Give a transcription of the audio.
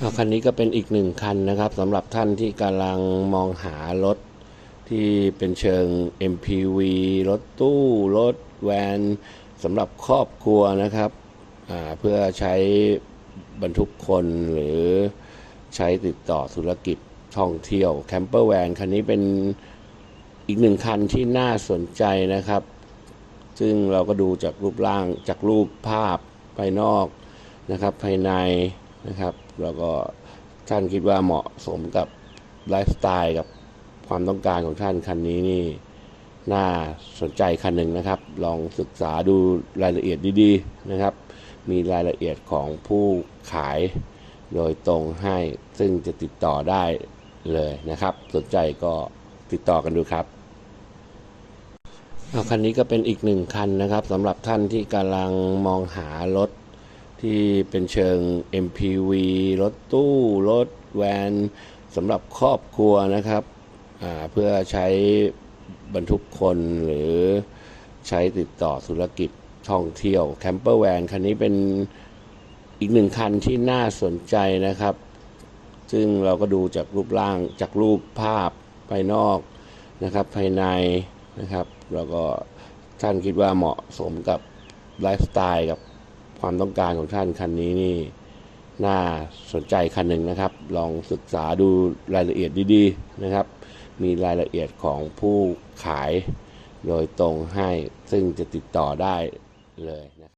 เอาคันนี้ก็เป็นอีกหนึ่งคันนะครับสำหรับท่านที่กำลังมองหารถที่เป็นเชิง MPV รถตู้ รถแวนสำหรับครอบครัวนะครับเพื่อใช้บรรทุกคนหรือใช้ติดต่อธุรกิจท่องเที่ยวแคมเปอร์แวนคันนี้เป็นอีกหนึ่งคันที่น่าสนใจนะครับ ซึ่งเราก็ดูจากรูปร่างจากรูปภาพภายนอกนะครับ ภายใน นะครับ แล้วก็ท่านคิดว่าเหมาะสมกับไลฟ์สไตล์กับความต้องการของท่านคันนี้นี่น่าสนใจคันหนึ่งนะครับ ลองศึกษาดูรายละเอียดดีๆนะครับ มีรายละเอียดของผู้ขายโดยตรงให้ซึ่งจะติดต่อได้เลยนะครับ สนใจก็ติดต่อกันดูครับเอาคันนี้ก็เป็นอีกหนึ่งคันนะครับสำหรับท่านที่กำลังมองหารถ ที่เป็นเชิง MPV รถตู้ รถแวนสำหรับครอบครัวนะครับ เพื่อใช้บรรทุกคนหรือใช้ติดต่อธุรกิจท่องเที่ยวแคมเปอร์แวนคันนี้เป็นอีกหนึ่งคันที่น่าสนใจนะครับ ซึ่งเราก็ดูจากรูปร่างจากรูปภาพภายนอกนะครับ ภายในนะครับ แล้วก็ท่านคิดว่าเหมาะสมกับไลฟ์สไตล์กับ ความต้องการของท่านคันนี้นี่น่าสนใจคันหนึ่งนะครับ ลองศึกษาดูรายละเอียดดีๆนะครับ มีรายละเอียดของผู้ขายโดยตรงให้ซึ่งจะติดต่อได้เลยนะ